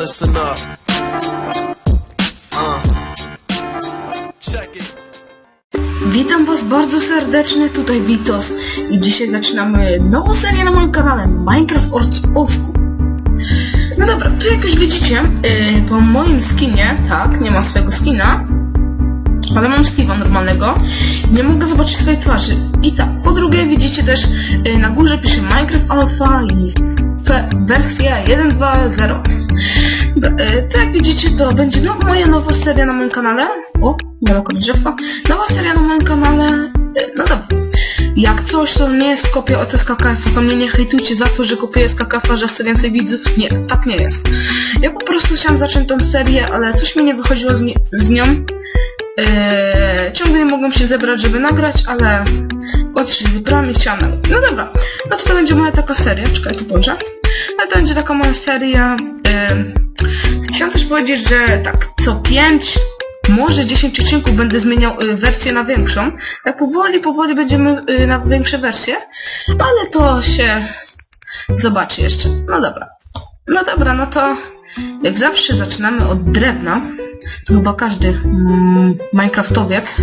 Listen up. Uh. Check it. Witam was bardzo serdecznie, tutaj Witos i dzisiaj zaczynamy nową serię na moim kanale Minecraft Old School. No dobra, tu jak już widzicie, yy, po moim skinie, tak, nie mam swojego skina, ale mam Steve'a normalnego, nie mogę zobaczyć swojej twarzy. I tak, po drugie widzicie też yy, na górze pisze Minecraft Alpha i wersja 1.2.0. Dobra, yy, to jak widzicie to będzie no, moja nowa seria na moim kanale. O, daleko drzewka. Nowa seria na moim kanale. Yy, no dobra. Jak coś to nie jest kopia od SKKF, to mnie nie hejtujcie za to, że kopiuję SKKF, że chcę więcej widzów. Nie, tak nie jest. Ja po prostu chciałam zacząć tą serię, ale coś mi nie wychodziło z, ni- z nią. Eee, ciągle nie mogłem się zebrać, żeby nagrać, ale w się zebrałam i chciałam nagrać. No dobra, no to to będzie moja taka seria, czekaj, tu położę. No to będzie taka moja seria. Eee, chciałam też powiedzieć, że tak, co 5, może 10 odcinków będę zmieniał y, wersję na większą. Tak powoli, powoli będziemy y, na większe wersje, ale to się zobaczy jeszcze. No dobra. No dobra, no to jak zawsze zaczynamy od drewna. To chyba każdy mm, Minecraftowiec,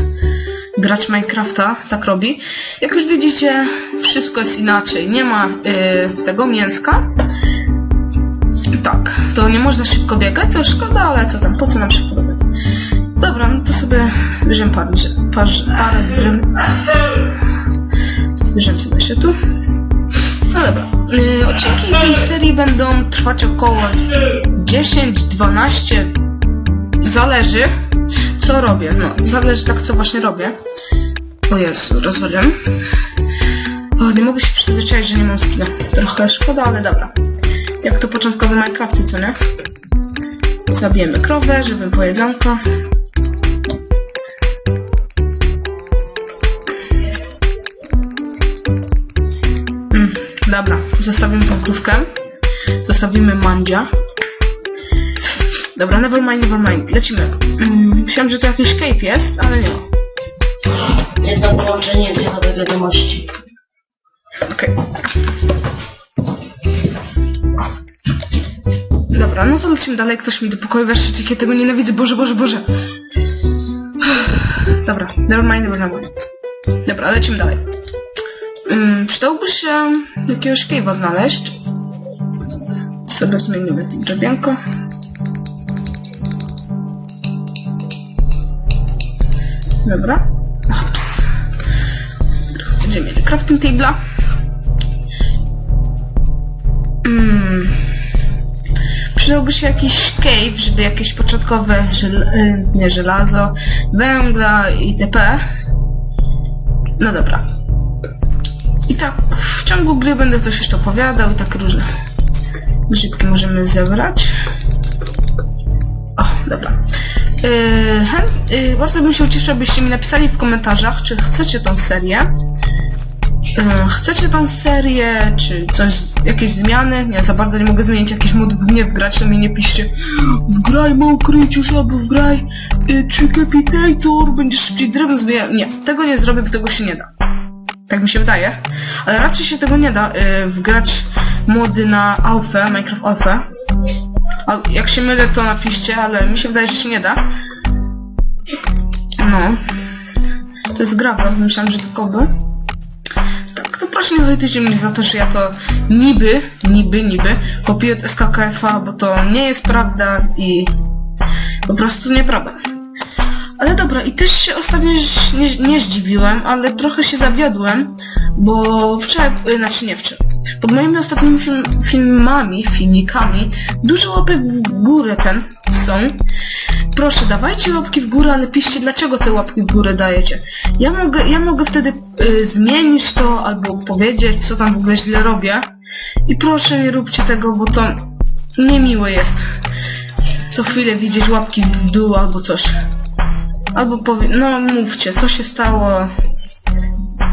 gracz Minecrafta tak robi. Jak już widzicie, wszystko jest inaczej. Nie ma y, tego mięska. Tak, to nie można szybko biegać, to szkoda, ale co tam, po co nam szybko biegać? Dobra, no to sobie bierzemy parę, parę, parę drym. Bierzemy sobie jeszcze tu. No dobra. Yy, odcinki tej serii będą trwać około 10-12. Zależy co robię. No, zależy tak co właśnie robię. O Jezu, rozwaliłem. O, nie mogę się przyzwyczaić, że nie mam skilla. Trochę szkoda, ale dobra. Jak to początkowe Minecrafty, co nie? Zabijemy krowę, żeby było jedzonko. Mm, dobra, zostawimy tą krówkę. Zostawimy mandzia. Dobra, nevermind, nevermind. Lecimy. Mm, myślałem, że to jakiś cave jest, ale nie ma. Jedno połączenie, dwie nowe wiadomości. Okej. Dobra, no to lecimy dalej. Ktoś mi do pokoju weszł, jak ja tego nienawidzę. Boże, Boże, Boże. Dobra, nevermind, nevermind. Dobra, lecimy dalej. Um, przydałoby się jakiegoś cave'a znaleźć. Sobie zmienimy drewienko. Dobra. Ups. Będziemy mieli crafting table'a. Mm. Przydałby się jakiś cave, żeby jakieś początkowe żel y, nie żelazo, węgla itp. No dobra. I tak w ciągu gry będę coś jeszcze opowiadał i tak różne grzybki możemy zebrać. O, dobra. Yy, chęt, yy, bardzo bym się ucieszył, abyście mi napisali w komentarzach, czy chcecie tą serię. Yy, chcecie tą serię, czy coś, jakieś zmiany? Ja za bardzo nie mogę zmienić jakichś modów nie wgrać, to mi nie piszcie wgraj mokryć już albo wgraj yy, czy capitator, będziesz szybciej drewno zbijał. Nie, tego nie zrobię, bo tego się nie da. Tak mi się wydaje. Ale raczej się tego nie da yy, wgrać mody na alfę, Minecraft alfę. A jak się mylę, to napiszcie, ale mi się wydaje, że się nie da. No. To jest grawa, myślałam, że to koby. Tak, to proszę nie hejtujcie mnie za to, że ja to niby, niby, niby kopiuję od SKKF-a, bo to nie jest prawda i po prostu nieprawda. Ale dobra, i też się ostatnio nie, nie zdziwiłem, ale trochę się zawiodłem, bo wczoraj, y, znaczy nie wczoraj, pod moimi ostatnimi film, filmami, filmikami, dużo łapek w górę ten są. Proszę, dawajcie łapki w górę, ale piszcie, dlaczego te łapki w górę dajecie. Ja mogę, ja mogę wtedy y, zmienić to, albo powiedzieć, co tam w ogóle źle robię. I proszę, nie róbcie tego, bo to niemiłe jest. Co chwilę widzieć łapki w dół albo coś. Albo powie, no mówcie, co się stało,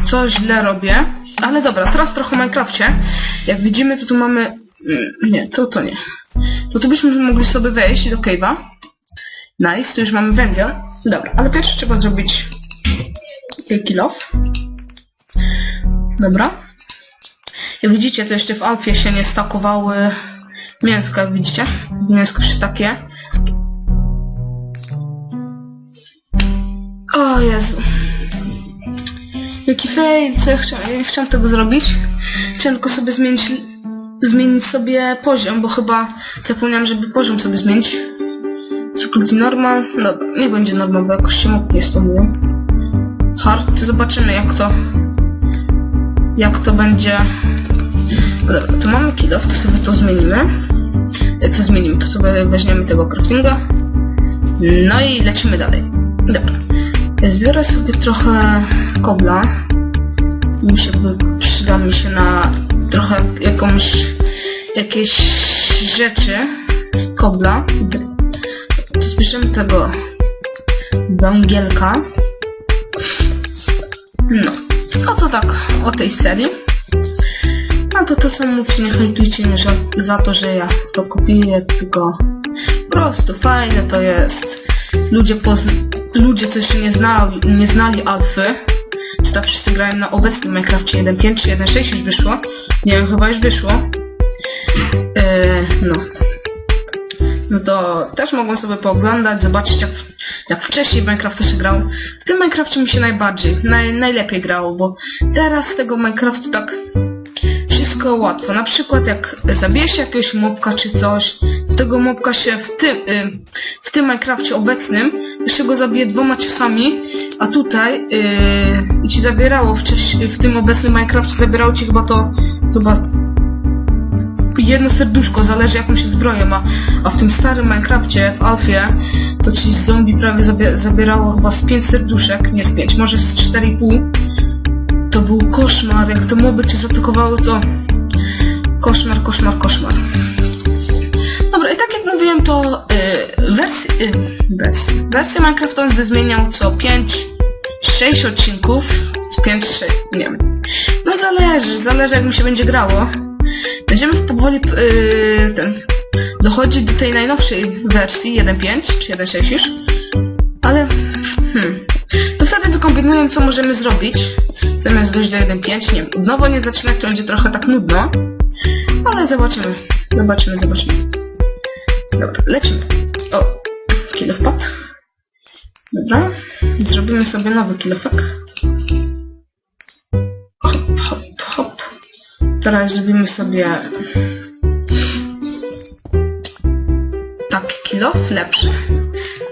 co źle robię. Ale dobra, teraz trochę o Minecrafcie. Jak widzimy, to tu mamy... mm, Nie, to to nie. To tu byśmy mogli sobie wejść do cave'a. Nice, tu już mamy węgiel. Dobra, ale pierwsze trzeba zrobić kill off. Dobra. Jak widzicie, to jeszcze w alfie się nie stakowały mięsko, jak widzicie. Mięsko się takie. O Jezu. Jaki fail, co ja chciałem, ja chciałem tego zrobić. Chciałem tylko sobie zmienić, zmienić sobie poziom, bo chyba zapomniałem, żeby poziom sobie zmienić. Difficulty normal, dobra, nie będzie normal, bo jakoś się mocno nie spamują. Hard, zobaczymy jak to, jak to będzie. No dobra, to mamy kill off, to sobie to zmienimy. Co zmienimy, to sobie weźmiemy tego craftinga. No i lecimy dalej. Dobra. Zbiorę sobie trochę kobla. Mi się przyda mi się na trochę jakąś, jakieś rzeczy z kobla. Zbierzemy tego węgielka. No. No to tak o tej serii. No to to co mówcie, nie hejtujcie mnie za, za to, że ja to kopiuję, tylko po prostu fajne to jest. Ludzie pozna ludzie co jeszcze nie znali, nie znali alfy, czy to wszyscy grają na obecnym Minecrafcie 1.5 czy 1.6 już wyszło. Nie wiem, chyba już wyszło. Eee, no. No to też mogą sobie pooglądać, zobaczyć jak, jak wcześniej Minecraft się grał. W tym Minecrafcie mi się najbardziej, naj, najlepiej grało, bo teraz z tego Minecraftu tak wszystko łatwo. Na przykład jak zabije się jakiegoś mobka czy coś, tego mobka się w tym, y, w tym Minecrafcie obecnym, to się go zabije dwoma ciosami, a tutaj y, i ci zabierało wcześniej, w tym obecnym Minecrafcie zabierało ci chyba to, chyba jedno serduszko, zależy jaką się zbroję ma, a w tym starym Minecrafcie, w Alfie, to ci zombie prawie zabie zabierało chyba z 5 serduszek, nie z 5, może z 4,5. To był koszmar, jak te moby cię zaatakowały, to koszmar, koszmar, koszmar. Mówiłem, to yy, wersję, yy, wersję, wersję Minecrafta będę zmieniał co 5, 6 odcinków, 5, 6, nie wiem. No zależy, zależy jak mi się będzie grało. Będziemy powoli yy, ten, dochodzić do tej najnowszej wersji 1.5 czy 1.6 już, ale hmm, to wtedy wykombinuję co możemy zrobić zamiast dojść do 1.5, nie wiem, nowo nie zaczynać to będzie trochę tak nudno, ale zobaczymy, zobaczymy, zobaczymy. Dobra, lecimy. O, kill. Dobra, zrobimy sobie nowy kilofek. Hop, hop, hop. Teraz zrobimy sobie taki kilof, lepszy.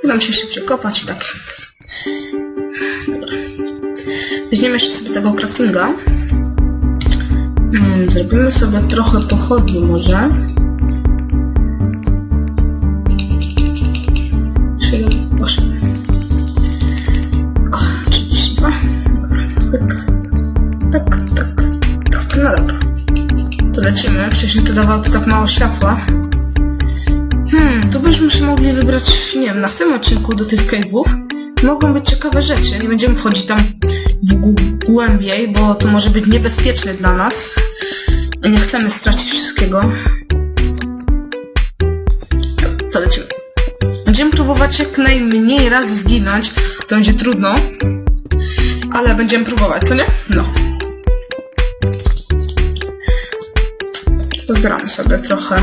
Będą się szybciej kopać i tak. Dobra. Weźmiemy jeszcze sobie tego craftinga. Mm, zrobimy sobie trochę pochodni może. Wcześniej to tak mało światła. Hmm, tu byśmy się mogli wybrać, nie wiem, na następnym odcinku do tych cave'ów. Mogą być ciekawe rzeczy. Nie będziemy wchodzić tam głębiej, bo to może być niebezpieczne dla nas. Nie chcemy stracić wszystkiego. To lecimy. Będziemy próbować jak najmniej razy zginąć. To będzie trudno. Ale będziemy próbować, co nie? No. Zbieramy sobie trochę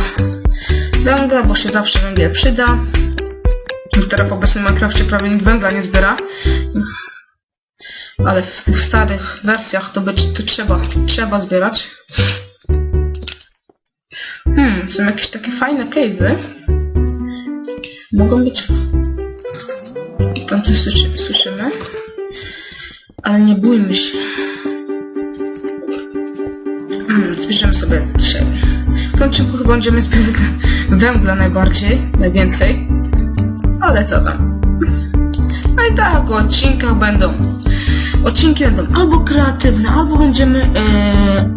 węgla, bo się zawsze węgiel przyda. Teraz w obecnym Minecrafcie prawie nikt węgla nie zbiera. Ale w tych starych wersjach to, być, to trzeba, trzeba zbierać. Hmm, są jakieś takie fajne cave'y. Mogą być... Tam coś słyszy, słyszymy. Ale nie bójmy się. Hmm, zbierzemy sobie dzisiaj. Odcinku chyba będziemy zbierać węgla najbardziej, najwięcej. Ale co tam. No i tak, o odcinkach będą. Odcinki będą albo kreatywne, albo będziemy e,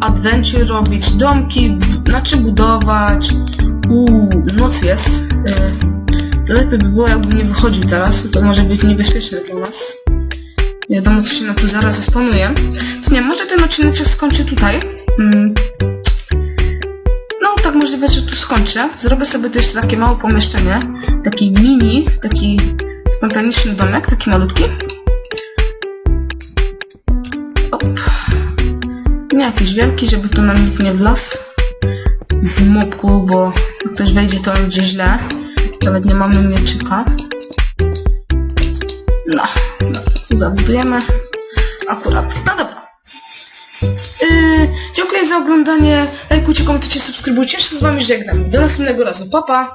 adventure robić, domki, znaczy budować. Uuu, noc jest. E, lepiej by było, jakbym nie wychodził teraz, to może być niebezpieczne dla nas. Nie wiadomo, co się nam tu zaraz zaspanuje. To nie, może ten odcinek skończy tutaj. Mm. Skończę. Zrobię sobie tu jeszcze takie małe pomieszczenie. Taki mini, taki spontaniczny domek, taki malutki. Op. Nie jakiś wielki, żeby tu nam nikt nie wlazł z mopku, bo ktoś wejdzie, to będzie źle. Nawet nie mamy mieczyka. No, no tu zabudujemy. Akurat. No dobra. Yy, dziękuję za oglądanie. Lajkujcie, komentujcie, subskrybujcie. Się z wami żegnam. Do następnego razu. Pa, pa.